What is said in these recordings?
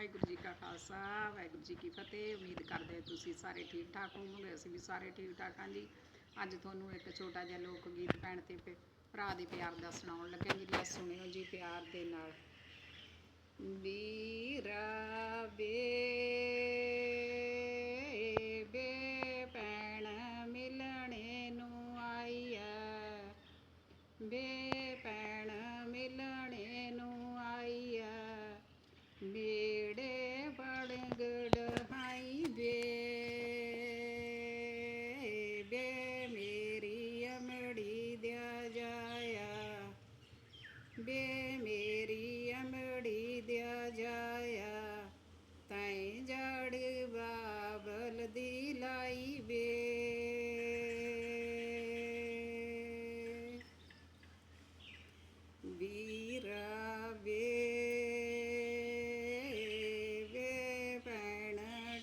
ਵਾਹਿਗੁਰੂ ਜੀ ਕਾ ਖਾਲਸਾ, ਵਾਹਿਗੁਰੂ ਜੀ ਕੀ ਫਤਿਹ। ਉਮੀਦ ਕਰਦੇ ਤੁਸੀਂ ਸਾਰੇ ਠੀਕ ਠਾਕ ਹੋਵੋਗੇ, ਅਸੀਂ ਵੀ ਸਾਰੇ ਠੀਕ ਠਾਕ ਹਾਂ ਜੀ। ਅੱਜ ਤੁਹਾਨੂੰ ਇੱਕ ਛੋਟਾ ਜਿਹਾ ਲੋਕ ਗੀਤ ਭੈਣ ਤੇ ਭਰਾ ਦੇ ਪਿਆਰ ਦਾ ਸੁਣਾਉਣ ਲੱਗੇ ਜੀ। ਲੈ ਸੁਣਿਓ ਜੀ ਪਿਆਰ ਦੇ ਨਾਲ। ਵੀਰਾ ਵੇ ਬੇ ਮੇਰੀ ਅਮੜੀ ਦਿਆ ਜਾਇਆ। ਤੈਂ ਜੜ ਬਾਬਲ ਦੀ ਲਾਈ ਬੇ ਵੀਰਾ ਵੇ ਵੇ ਭੈਣ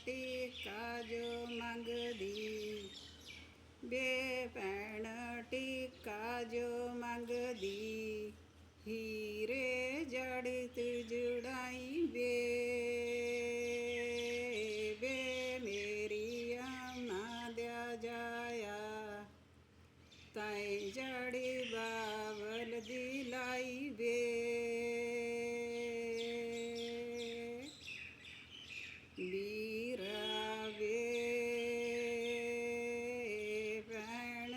ਟੀਕਾ ਜੋ ਮੰਗਦੀ। ਬੇ ਭੈਣ ਵੀਰਾ ਵੇ ਭੈਣ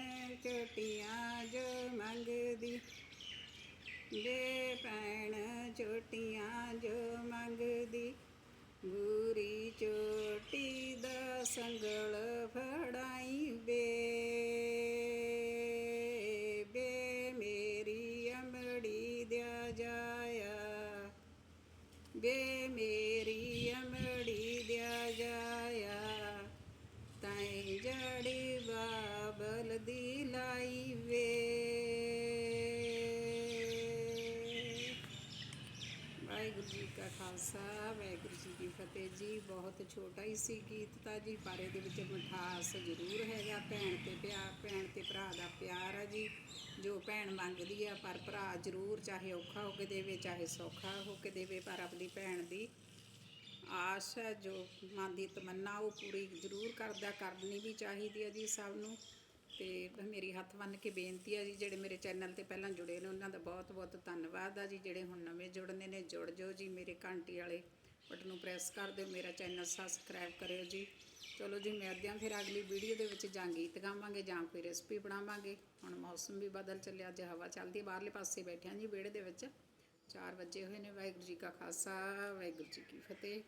ਚੋਟੀਆਂ ਜੋ ਮੰਗਦੀ। ਵੇ ਭੈਣ ਚੋਟੀਆਂ ਜੋ ਮੰਗਦੀ। ਬੂਰੀ ਚੋਟੀ ਦਾ ਸੰਗਲ ਫੜਾਈ ਵੇ। ਵੇ ਮੇਰੀ ਅਮੜੀ ਦਿਆ ਜਾਇਆ। ਵੇ ਮੇਰੀ ਅਮੜੀ ਦਿਆ ਜਾਇਆ ਤੈਂ ਜੜੀ ਬਾਬਲ ਦੀ ਲਾਈ ਵੇ। ਵਾਹਿਗੁਰੂ ਜੀ ਕਾ ਖਾਲਸਾ, ਵਾਹਿਗੁਰੂ ਜੀ ਕੀ ਫਤਿਹ ਜੀ। ਬਹੁਤ ਛੋਟਾ ਹੀ ਸੀ ਗੀਤ ਤਾਂ ਜੀ, ਪਰ ਇਹਦੇ ਵਿੱਚ ਮਿਠਾਸ ਜ਼ਰੂਰ ਹੈਗਾ। ਭੈਣ ਤੇ ਪਿਆਰ ਭੈਣ ਤੇ ਭਰਾ ਦਾ ਪਿਆਰ ਆ ਜੀ। ਜੋ ਭੈਣ ਮੰਗਦੀ ਆ, ਪਰ ਭਰਾ ਜ਼ਰੂਰ ਚਾਹੇ ਔਖਾ ਹੋ ਕੇ ਦੇਵੇ, ਚਾਹੇ ਸੌਖਾ ਹੋ ਕੇ ਦੇਵੇ, ਪਰ ਆਪਣੀ ਭੈਣ ਦੀ ਆਸ ਹੈ। ਜੋ ਮਨ ਦੀ ਤਮੰਨਾ ਉਹ ਪੂਰੀ ਜ਼ਰੂਰ ਕਰਦਾ, ਕਰਨੀ ਵੀ ਚਾਹੀਦੀ ਹੈ ਜੀ ਸਭ ਨੂੰ। ਤੇ ਮੇਰੀ ਹੱਥ ਬੰਨ੍ਹ ਕੇ ਬੇਨਤੀ ਹੈ ਜੀ, ਜਿਹੜੇ ਮੇਰੇ ਚੈਨਲ ਤੇ ਪਹਿਲਾਂ ਜੁੜੇ ਨੇ, ਉਹਨਾਂ ਦਾ ਬਹੁਤ ਬਹੁਤ ਧੰਨਵਾਦ ਆ ਜੀ। ਜਿਹੜੇ ਹੁਣ ਨਵੇਂ ਜੁੜਨੇ ਨੇ, ਜੁੜ ਜਾਓ ਜੀ। ਮੇਰੇ ਘੰਟੀ ਵਾਲੇ ਬਟਨ ਨੂੰ ਪ੍ਰੈਸ ਕਰ ਦਿਓ, ਮੇਰਾ ਚੈਨਲ ਸਬਸਕ੍ਰਾਈਬ ਕਰਿਓ ਜੀ। ਚਲੋ ਜੀ ਮਿਲਦੇ ਹਾਂ ਫਿਰ ਅਗਲੀ ਵੀਡੀਓ ਦੇ ਵਿੱਚ ਜਾਂ ਗੀਤ ਗਾਵਾਂਗੇ ਜਾਂ ਕੋਈ ਰੈਸਪੀ ਬਣਾਵਾਂਗੇ। ਹੁਣ ਮੌਸਮ ਵੀ ਬਦਲ ਚੱਲਿਆ, ਅੱਜ ਹਵਾ ਚੱਲਦੀ ਬਾਹਰਲੇ ਪਾਸੇ ਬੈਠਿਆਂ ਜੀ ਵਿਹੜੇ ਦੇ ਵਿੱਚ। 4 ਵਜੇ ਹੋਏ ਨੇ, ਵਾਹਿਗੁਰੂ ਜੀ ਕਾ ਖਾਲਸਾ, ਵਾਹਿਗੁਰੂ ਜੀ ਕੀ ਫਤਿਹ।